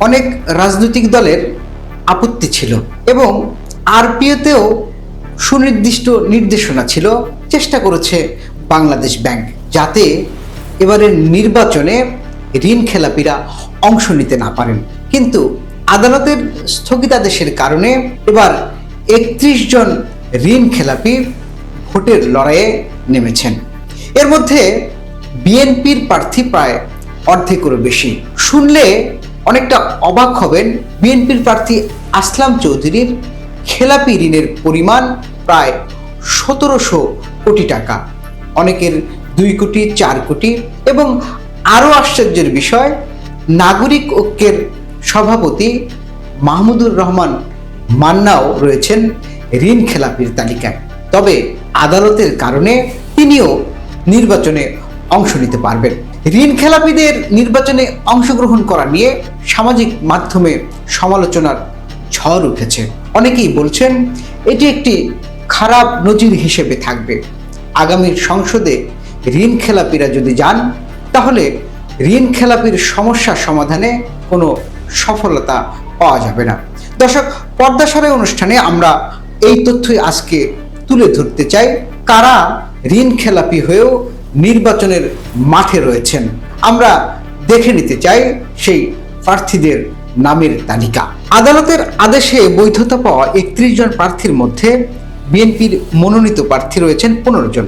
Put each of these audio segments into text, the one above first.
অনেক রাজনৈতিক দলের আপত্তি ছিল এবং আরপিওতেও সুনির্দিষ্ট নির্দেশনা ছিল, চেষ্টা করেছে বাংলাদেশ ব্যাংক যাতে এবারের নির্বাচনে ঋণ খেলাপিরা অংশ নিতে না পারেন। কিন্তু আদালতের স্থগিতাদেশের কারণে এবার একত্রিশ জন ঋণ খেলাপি ভোটের লড়াইয়ে নেমেছেন। এর মধ্যে বিএনপির প্রার্থী প্রায় অর্ধেকেরও বেশি। শুনলে অনেকটা অবাক হবেন বিএনপির প্রার্থী আসলাম চৌধুরীর খেলাপি ঋণের পরিমাণ প্রায় সতেরোশো কোটি টাকা। অনেকের দুই কোটি, চার কোটি এবং আরও আশ্চর্যের বিষয়, নাগরিক ঐক্যের সভাপতি মাহমুদুর রহমান মান্নাও রয়েছেন ঋণ খেলাপির তালিকায়। তবে আদালতের কারণে তিনিও নির্বাচনে অংশ নিতে পারবেন। ঋণ খেলাপিদের নির্বাচনে অংশগ্রহণ করা নিয়ে সামাজিক মাধ্যমে সমালোচনার ঝড় উঠেছে। অনেকেই বলছেন, এটি একটি খারাপ নজির হিসেবে থাকবে। আগামীর সংসদে ঋণ খেলাপিরা যদি যান, তাহলে ঋণ খেলাপির সমস্যা সমাধানে কোনো সফলতা পাওয়া যাবে না। দর্শক পর্দাসারে অনুষ্ঠানে আমরা এই তথ্যই আজকে তুলে ধরতে চাই, কারা ঋণ খেলাপি হয়েও নির্বাচনের মাঠে রয়েছেন। আমরা দেখে নিতে চাই সেই প্রার্থীদের নামের তালিকা। আদালতের আদেশে বৈধতা পাওয়া একত্রিশ জন প্রার্থীর মধ্যে বিএনপির মনোনীত প্রার্থী রয়েছেন পনেরো জন।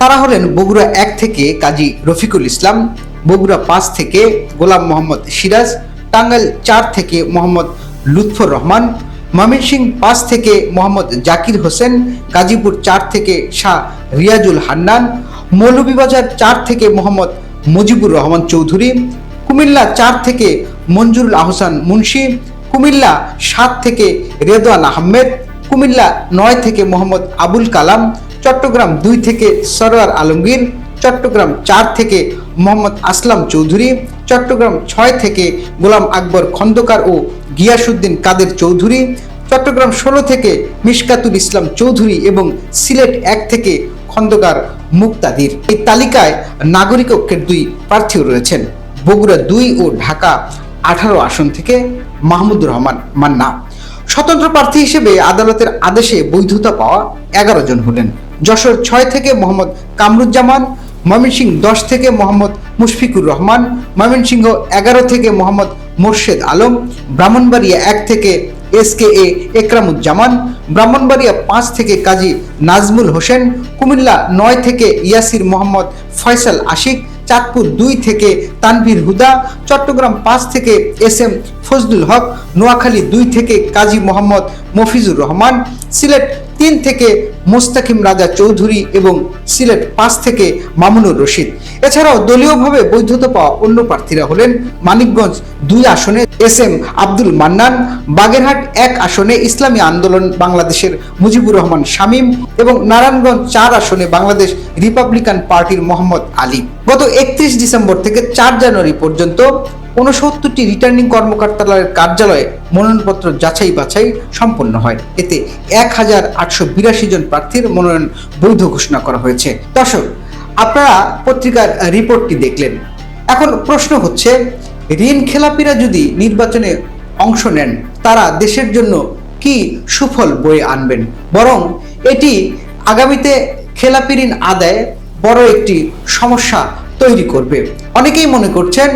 তারা হলেন বগুড়া এক থেকে কাজী রফিকুল ইসলাম, বগুড়া পাঁচ থেকে গোলাম মোহাম্মদ সিরাজ, টাঙ্গাইল চার থেকে মোহাম্মদ লুৎফর রহমান ময়মনসিং পাঁচ থেকে মোহাম্মদ জাকির হোসেন, গাজীপুর চার থেকে শাহ রিয়াজুল হান্নান মৌলভীবাজার চার থেকে মোহাম্মদ মুজিবুর রহমান চৌধুরী, কুমিল্লা চার থেকে মঞ্জুরুল আহসান মুন্সি, কুমিল্লা সাত থেকে রেদওয়ান আহমেদ, কুমিল্লা নয় থেকে মোহাম্মদ আবুল কালাম, চট্টগ্রাম দুই থেকে সরোয়ার আলমগীর, চট্টগ্রাম চার থেকে মোহাম্মদ আসলাম চৌধুরী, চট্টগ্রাম ছয় থেকে গোলাম আকবর খন্দকার ও গিয়াসুদ্দিন কাদের চৌধুরী, চট্টগ্রাম ষোলো থেকে মিশকাতুল ইসলাম চৌধুরী এবং সিলেট এক থেকে খন্দকার মুক্তাদির। এই তালিকায় নাগরিক ঐক্যের দুই প্রার্থীও রয়েছেন। বগুড়া দুই ও ঢাকা আঠারো আসন থেকে মাহমুদুর রহমান মান্না। স্বতন্ত্র প্রার্থী হিসেবে আদালতের আদেশে বৈধতা পাওয়া এগারো জন হলেন। যশোর ছয় থেকে মোহাম্মদ কামরুজ্জামান, ময়মনসিংহ দশ থেকে মোহাম্মদ মুশফিকুর রহমান, ময়মনসিংহ এগারো থেকে মোহাম্মদ মোর্শেদ আলম, ব্রাহ্মণবাড়িয়া এক থেকে S K A Ekramuzzaman, Brahmanbaria পাঁচ থেকে কাজী নাজমুল হোসেন, কুমিল্লা নয় থেকে ইয়াসির মোহাম্মদ ফয়সাল আশিক, চাঁদপুর দুই থেকে তানভীর হুদা, চট্টগ্রাম পাঁচ থেকে এস এম ফজলুল হক, নোয়াখালী দুই থেকে কাজী মোহাম্মদ মফিজুর রহমান, সিলেট তিন থেকে মোস্তাকিম রাজা চৌধুরী এবং সিলেট পাঁচ থেকে মামুনুর রশিদ। এছাড়াও দলীয়ভাবে বৈধতা পাওয়া অন্য প্রার্থীরা হলেন মানিকগঞ্জ দুই আসনে এস এম আব্দুল মান্নান, বাগেরহাট এক আসনে ইসলামী আন্দোলন বাংলাদেশের মুজিবুর রহমান শামীম এবং নারায়ণগঞ্জ চার আসনে বাংলাদেশ রিপাবলিকান পার্টির মোহাম্মদ আলী। গত একত্রিশ ডিসেম্বর থেকে চার জানুয়ারি পর্যন্ত ঊনসত্তরটি রিটার্নিং কর্মকর্তার কার্যালয়ে মনোনয়নপত্র যাচাই বাছাই সম্পন্ন হয়। এতে এক হাজার আটশো বিরাশি জন প্রার্থীর মনোনয়ন বৈধ ঘোষণা করা হয়েছে। দর্শক, আপনারা পত্রিকার রিপোর্টটি দেখলেন। এখন প্রশ্ন হচ্ছে, ঋণ খেলাপিরা যদি নির্বাচনে অংশ নেন, তারা দেশের জন্য কি সুফল বয়ে আনবেন? বরং এটি আগামীতে খেলাপি ঋণ আদায় বড় একটি সমস্যা তৈরি করবে। অনেকেই মনে করছেন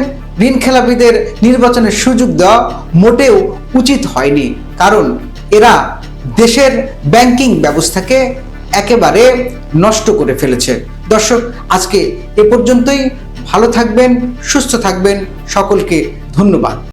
ঋণ খেলাপিদের নির্বাচনের সুযোগ দেওয়া মোটেও উচিত হয়নি, কারণ এরা দেশের ব্যাংকিং ব্যবস্থাকে একেবারে নষ্ট করে ফেলেছে। দর্শক, আজকে এ পর্যন্তই। ভালো থাকবেন, সুস্থ থাকবেন। সকলকে ধন্যবাদ।